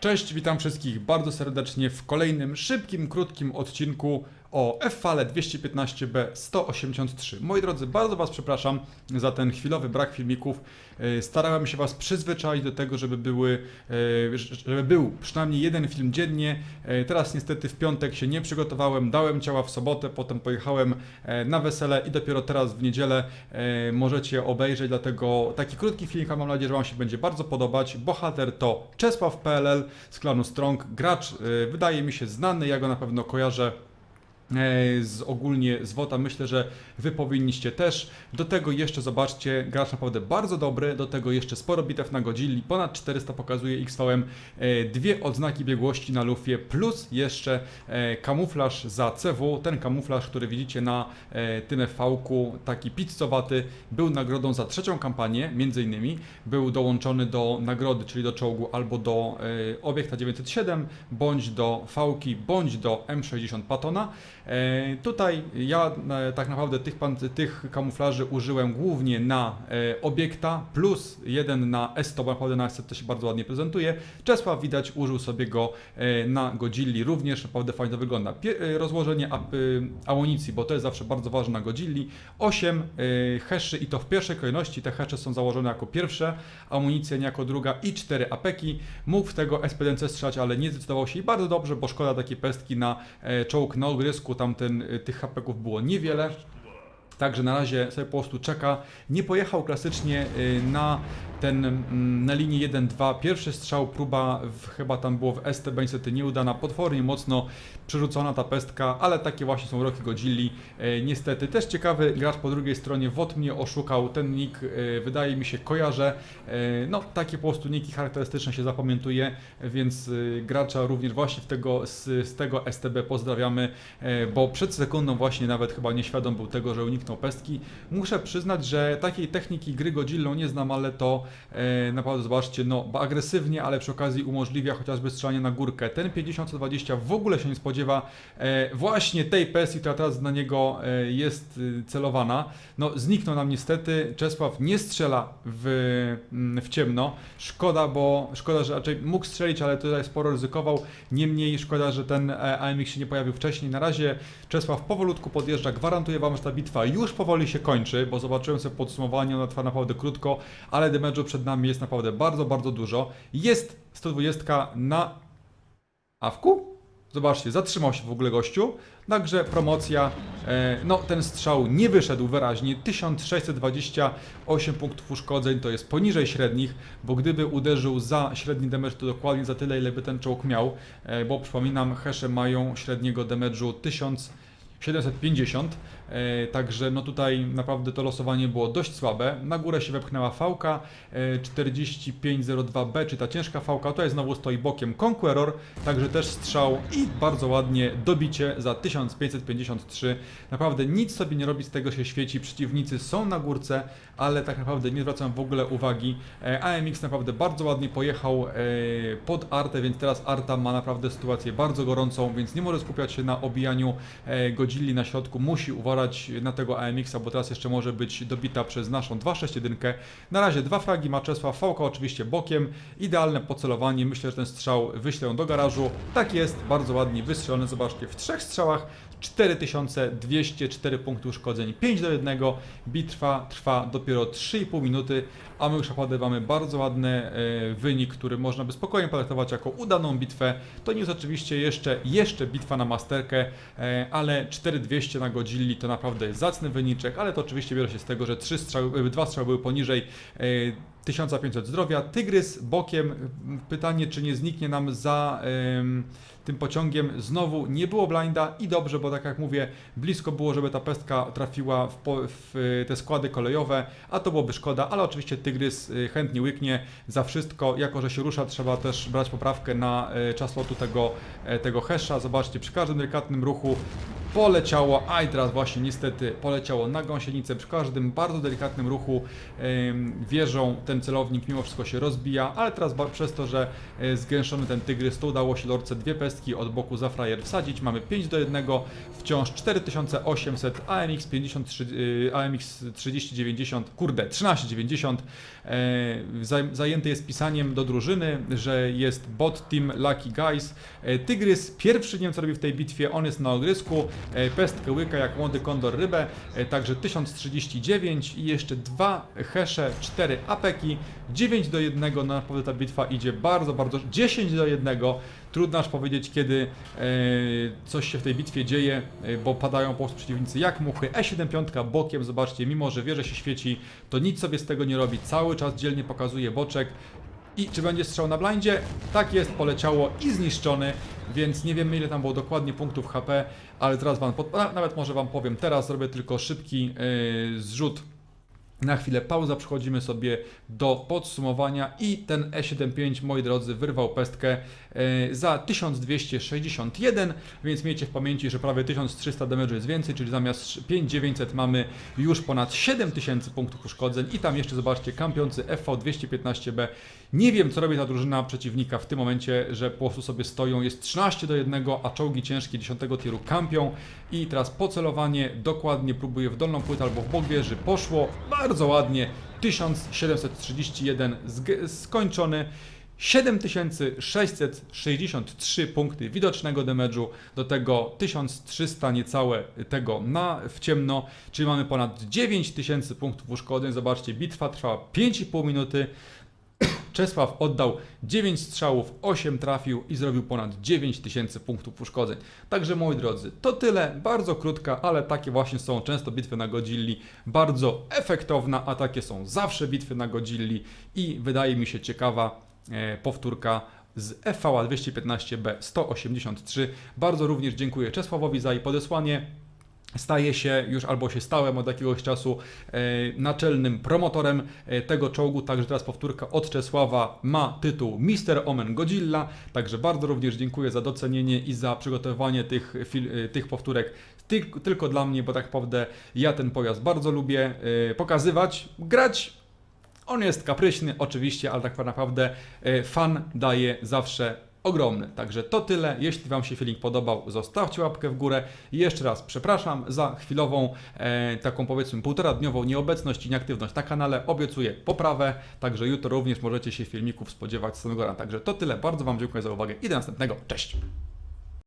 Cześć, witam wszystkich bardzo serdecznie w kolejnym szybkim, krótkim odcinku o F-fale 215B 183. Moi drodzy, bardzo Was przepraszam za ten chwilowy brak filmików. E, Starałem się Was przyzwyczaić do tego, żeby były, e, żeby był przynajmniej jeden film dziennie. E, Teraz niestety w piątek się nie przygotowałem, dałem ciała w sobotę, potem pojechałem na wesele i dopiero teraz w niedzielę możecie obejrzeć, dlatego taki krótki film, mam nadzieję, że Wam się będzie bardzo podobać. Bohater to Czesław PLL z klanu Strong, gracz wydaje mi się znany, ja go na pewno kojarzę z ogólnie z WOTA myślę, że wy powinniście też. Do tego jeszcze zobaczcie, gracz naprawdę bardzo dobry, do tego jeszcze sporo bitew na Godzilli, ponad 400 pokazuje XVM, e, dwie odznaki biegłości na lufie, plus jeszcze e, kamuflaż za CW, ten kamuflaż, który widzicie na e, tym FV-ku, taki pizzowaty, był nagrodą za trzecią kampanię, między innymi, był dołączony do nagrody, czyli do czołgu albo do e, obiekta 907, bądź do V-ki, bądź do M60 Patona. E, Tutaj ja e, tak naprawdę tych, tych kamuflaży użyłem głównie na e, obiekta, plus jeden na S100, bo naprawdę na S100 to się bardzo ładnie prezentuje. Czesław widać użył sobie go na Godzilli również, naprawdę fajnie to wygląda. Rozłożenie amunicji, bo to jest zawsze bardzo ważne na Godzilli. 8 e, heszy i to w pierwszej kolejności, te hesze są założone jako pierwsze, amunicja nie jako druga i 4 apeki. Mógł w tego SPDC strzelać, ale nie zdecydował się i bardzo dobrze, bo szkoda takiej pestki na czołg na ogrysku, tamten, e, tych hapeków było niewiele. Także na razie sobie po prostu czeka. Nie pojechał klasycznie y, na ten mm, na linii 1-2. Pierwszy strzał, próba w, chyba tam było w STB, niestety nieudana, potwornie mocno przerzucona ta pestka, ale takie właśnie są roki Godzilli. E, niestety też ciekawy gracz po drugiej stronie, WOT mnie oszukał, ten nick e, wydaje mi się kojarzę. No takie po prostu niki charakterystyczne się zapamiętuje, więc gracza również właśnie w tego, z, z tego STB pozdrawiamy, bo przed sekundą właśnie nawet chyba nieświadom był tego, że uniknął pestki. Muszę przyznać, że takiej techniki gry Godzillą nie znam, ale to e, naprawdę zobaczcie, no agresywnie, ale przy okazji umożliwia chociażby strzelanie na górkę. Ten 50-120 w ogóle się nie spodziewa e, właśnie tej pestki, która teraz na niego e, jest e, celowana. No zniknął nam niestety, Czesław nie strzela w, mm, w ciemno. Szkoda, bo szkoda, że raczej mógł strzelić, ale tutaj sporo ryzykował. Niemniej szkoda, że ten e, AMX się nie pojawił wcześniej. Na razie Czesław powolutku podjeżdża. Gwarantuję Wam, że ta bitwa już już powoli się kończy, bo zobaczyłem sobie podsumowanie, ona trwa naprawdę krótko, ale damage'u przed nami jest naprawdę bardzo, bardzo dużo. Jest 120 na awku. Zobaczcie, zatrzymał się w ogóle gościu, także promocja, e, no ten strzał nie wyszedł wyraźnie, 1628 punktów uszkodzeń to jest poniżej średnich, bo gdyby uderzył za średni damage to dokładnie za tyle ile by ten czołg miał, e, bo przypominam, hesze mają średniego damage'u 1000 750, e, także no tutaj naprawdę to losowanie było dość słabe. Na górę się wepchnęła fałka e, 4502B, czy ta ciężka fałka, tutaj znowu stoi bokiem Conqueror, także też strzał i bardzo ładnie dobicie za 1553. Naprawdę nic sobie nie robi, z tego się świeci, przeciwnicy są na górce, ale tak naprawdę nie zwracam w ogóle uwagi. E, AMX naprawdę bardzo ładnie pojechał e, pod Artę, więc teraz Arta ma naprawdę sytuację bardzo gorącą, więc nie może skupiać się na obijaniu e, Godzilli na środku, musi uważać na tego AMX-a, bo teraz jeszcze może być dobita przez naszą 261. Na razie dwa fragi ma Czesław, Fałka oczywiście bokiem, idealne pocelowanie, myślę, że ten strzał wyślę do garażu. Tak jest, bardzo ładnie wystrzelony, zobaczcie, w trzech strzałach 4204 punkty uszkodzeń, 5 do 1. Bitwa trwa dopiero 3,5 minuty, a my już naprawdę mamy bardzo ładny e, wynik, który można by spokojnie potraktować jako udaną bitwę. To nie jest oczywiście jeszcze, jeszcze bitwa na masterkę, e, ale 4200 na Godzilli to naprawdę jest zacny wyniczek, ale to oczywiście bierze się z tego, że trzy strzały, e, dwa strzały były poniżej 1500 zdrowia. Tygrys bokiem. Pytanie, czy nie zniknie nam za em, tym pociągiem. Znowu nie było blinda i dobrze, bo tak jak mówię, blisko było, żeby ta pestka trafiła w, w y, te składy kolejowe, a to byłoby szkoda, ale oczywiście Tygrys y, chętnie łyknie za wszystko. Jako, że się rusza, trzeba też brać poprawkę na y, czas lotu tego, e, tego hesza. Zobaczcie, przy każdym delikatnym ruchu poleciało, a i teraz właśnie niestety poleciało na gąsienicę. Przy każdym bardzo delikatnym ruchu wieżą ten celownik mimo wszystko się rozbija, ale teraz przez to, że e, zgęszczony ten tygrys, to udało się lorce dwie pestki od boku za frajer wsadzić. Mamy 5 do 1, wciąż 4800 AMX 53, y, AMX 3090, kurde, 1390. E, zaj- Zajęty jest pisaniem do drużyny, że jest bot team Lucky Guys. E, Tygrys pierwszy nie wiem co robi w tej bitwie, on jest na ogrysku, pestkę łyka jak młody kondor rybę, e, także 1039 i jeszcze dwa hesze, 4 apeki, 9 do 1, no naprawdę ta bitwa idzie bardzo, bardzo, 10 do 1, trudno aż powiedzieć kiedy e, coś się w tej bitwie dzieje, e, bo padają po prostu przeciwnicy jak muchy, E75 bokiem, zobaczcie, mimo że wieże się świeci, to nic sobie z tego nie robi, cały czas dzielnie pokazuje boczek, i czy będzie strzał na blindzie? Tak jest, poleciało i zniszczony, więc nie wiemy ile tam było dokładnie punktów HP, ale teraz wam, nawet może wam powiem, teraz zrobię tylko szybki yy, zrzut na chwilę pauza, przechodzimy sobie do podsumowania i ten E75, moi drodzy, wyrwał pestkę e, za 1261, więc miejcie w pamięci, że prawie 1300 damage jest więcej, czyli zamiast 5900 mamy już ponad 7000 punktów uszkodzeń i tam jeszcze zobaczcie, kampiący FV215B. Nie wiem, co robi ta drużyna przeciwnika w tym momencie, że po prostu sobie stoją, jest 13 do 1, a czołgi ciężkie 10 tieru kampią i teraz pocelowanie dokładnie próbuje w dolną płytę albo w bok wieży, poszło bardzo ładnie, 1731 zg- skończony. 7663 punkty widocznego damage'u, do tego 1300 niecałe tego na w ciemno, czyli mamy ponad 9000 punktów uszkodzeń. Zobaczcie, bitwa trwała 5,5 minuty. Czesław oddał 9 strzałów, 8 trafił i zrobił ponad 9000 punktów uszkodzeń. Także moi drodzy, to tyle, bardzo krótka, ale takie właśnie są często bitwy na Godzilli, bardzo efektowna, a takie są zawsze bitwy na Godzilli i wydaje mi się ciekawa e, powtórka z FVA 215B 183. Bardzo również dziękuję Czesławowi za jej podesłanie staje się już albo się stałem od jakiegoś czasu e, naczelnym promotorem e, tego czołgu, także teraz powtórka od Czesława ma tytuł Mister Omen Godzilla, także bardzo również dziękuję za docenienie i za przygotowanie tych, e, tych powtórek. Ty, tylko dla mnie, bo tak naprawdę ja ten pojazd bardzo lubię pokazywać, grać. On jest kapryśny, oczywiście, ale tak naprawdę fan daje zawsze ogromny. Także to tyle. Jeśli Wam się filmik podobał, zostawcie łapkę w górę. I jeszcze raz przepraszam za chwilową, e, taką powiedzmy półtora dniową nieobecność i nieaktywność na kanale. Obiecuję poprawę, także jutro również możecie się filmików spodziewać z samego rana. Także to tyle. Bardzo Wam dziękuję za uwagę i do następnego. Cześć!